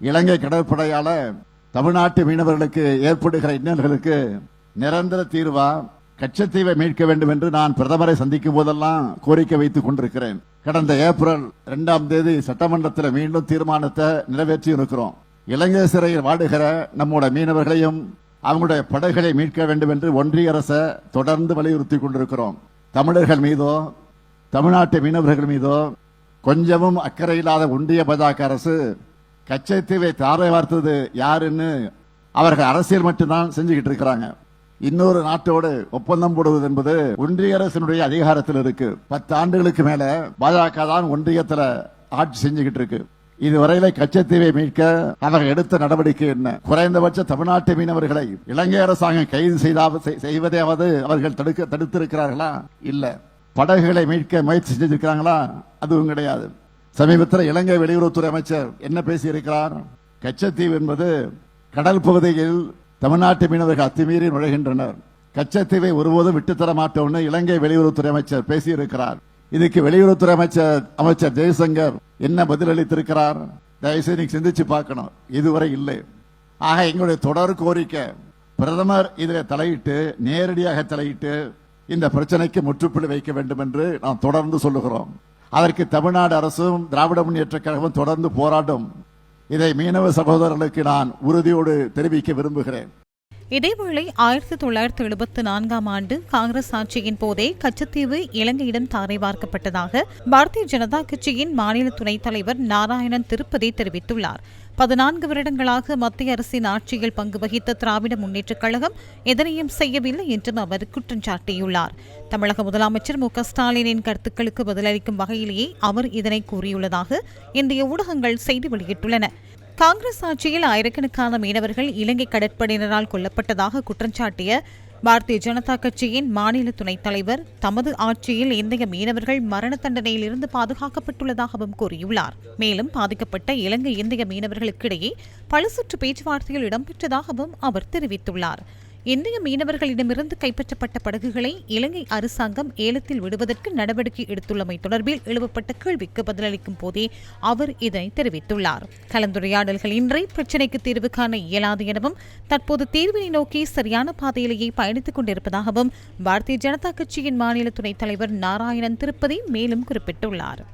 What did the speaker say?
இலங்கை கடற்படையால தமிழ்நாட்டு மீனவர்களுக்கு ஏற்படுகிற இன்னல்களுக்கு நிரந்தர தீர்வா கச்சத்தீவை மீட்க வேண்டும் என்று நான் பிரதமரை சந்திக்கும் போதெல்லாம் கோரிக்கை வைத்துக் கொண்டிருக்கிறேன். கடந்த ஏப்ரல் இரண்டாம் தேதி சட்டமன்றத்தில் மீண்டும் தீர்மானத்தை நிறைவேற்றி இருக்கிறோம் இலங்கை சிறையில் வாடுகிற நம்முடைய மீனவர்களையும் அவங்களுடைய படகுகளை மீட்க வேண்டும் என்று ஒன்றிய அரசை தொடர்ந்து வலியுறுத்தி கொண்டிருக்கிறோம். தமிழர்கள் மீதோ தமிழ்நாட்டு மீனவர்கள் மீதோ கொஞ்சமும் அக்கறை இல்லாத ஒன்றிய பாஜக அரசு கச்சத்தீவை தாரை வார்த்தது யாருன்னு அவர்கள் அரசியல் மட்டும்தான் செஞ்சுக்கிட்டு இருக்கிறாங்க. இன்னொரு நாட்டோடு ஒப்பந்தம் போடுவது என்பது ஒன்றிய அரசினுடைய அதிகாரத்தில் இருக்கு. பத்து ஆண்டுகளுக்கு மேல பாஜக தான் ஒன்றியத்துல ஆட்சி செஞ்சுக்கிட்டு இருக்கு. இதுவரையில கச்சத்தீவை மீட்க அவர்கள் எடுத்த நடவடிக்கை என்ன? குறைந்தபட்ச தமிழ்நாட்டு மீனவர்களை இலங்கை அரசாங்கம் கைது செய்தாவது செய்வதையாவது அவர்கள் தடுக்க தடுத்திருக்கிறார்களா? இல்ல. படகுகளை மீட்க முயற்சி செஞ்சிருக்கிறாங்களா? அதுவும் கிடையாது. சமீபத்தில் இலங்கை வெளியுறவுத்துறை அமைச்சர் என்ன பேசியிருக்கிறார்? கச்சத்தீவு என்பது கடல் பகுதியில் தமிழ்நாட்டு மீனவர்கள் அத்துமீறி நுழைகின்றனர். கச்சத்தீவை ஒருபோதும் விட்டுத்தர மாட்டோம்னு இலங்கை வெளியுறவுத்துறை அமைச்சர் பேசியிருக்கிறார். இதுக்கு வெளியுறவுத்துறை அமைச்சர் அமைச்சர் ஜெய்சங்கர் என்ன பதிலளித்திருக்கிறார்? தயவுசெய்து நீங்க சிந்திச்சு பார்க்கணும். இதுவரை இல்லை. ஆக எங்களுடைய தொடர் கோரிக்கை பிரதமர் இதில் தலையிட்டு நேரடியாக தலையிட்டு இந்த பிரச்சனைக்கு முற்றுப்புள்ளி வைக்க வேண்டும் என்று நாம் தொடர்ந்து சொல்லுகிறோம். அதற்கு தமிழ்நாடு அரசும் திராவிட முன்னேற்ற கழகம் தொடர்ந்து போராடும். இதை மீனவ சகோதரர்களுக்கு நான் உறுதியோடு தெரிவிக்க விரும்புகிறேன். இதேவேளை ஆயிரத்தி தொள்ளாயிரத்தி எழுபத்தி நான்காம் ஆண்டு காங்கிரஸ் ஆட்சியின் போதே கச்சத்தீவு இலங்கையிடம் தாரை பார்க்கப்பட்டதாக பாரதிய ஜனதா கட்சியின் மாநில துணைத் தலைவர் நாராயணன் திருப்பதி தெரிவித்துள்ளார். பதினான்கு வருடங்களாக மத்திய அரசின் ஆட்சியில் பங்கு வகித்த திராவிட முன்னேற்றக் கழகம் எதனையும் செய்யவில்லை என்றும் அவர் குற்றம் சாட்டியுள்ளார். தமிழக முதலமைச்சர் மு ஸ்டாலினின் கருத்துக்களுக்கு பதிலளிக்கும் வகையிலேயே அவர் இதனை கூறியுள்ளதாக இந்திய ஊடகங்கள் செய்தி வெளியிட்டுள்ளன. காங்கிரஸ் ஆட்சியில் ஆயிரக்கணக்கான மீனவர்கள் இலங்கை கடற்படையினரால் கொல்லப்பட்டதாக குற்றஞ்சாட்டிய பாரதிய ஜனதா கட்சியின் மாநில துணைத் தலைவர் தமது ஆட்சியில் இந்திய மீனவர்கள் மரண தண்டனையிலிருந்து பாதுகாக்கப்பட்டுள்ளதாகவும் கூறியுள்ளார். மேலும் பாதிக்கப்பட்ட இலங்கை இந்திய மீனவர்களுக்கிடையே பல சுற்று பேச்சுவார்த்தைகள் இடம்பெற்றதாகவும் அவர் தெரிவித்துள்ளார். இந்திய மீனவர்களிடமிருந்து கைப்பற்றப்பட்ட படகுகளை இலங்கை அரசாங்கம் ஏலத்தில் விடுவதற்கு நடவடிக்கை எடுத்துள்ளமை தொடர்பில் எழுப்பப்பட்ட கேள்விக்கு பதிலளிக்கும் போதே அவர் இதனை தெரிவித்துள்ளார். கலந்துரையாடல்கள் கலந்துரையாடல்களின்றி பிரச்சினைக்கு தீர்வு காண இயலாது எனவும் தற்போது தீர்வினை நோக்கி சரியான பாதையிலேயே பயணித்துக் கொண்டிருப்பதாகவும் பாரதிய ஜனதா கட்சியின் மாநில துணைத் தலைவர் நாராயணன் திருப்பதி மேலும் குறிப்பிட்டுள்ளார்.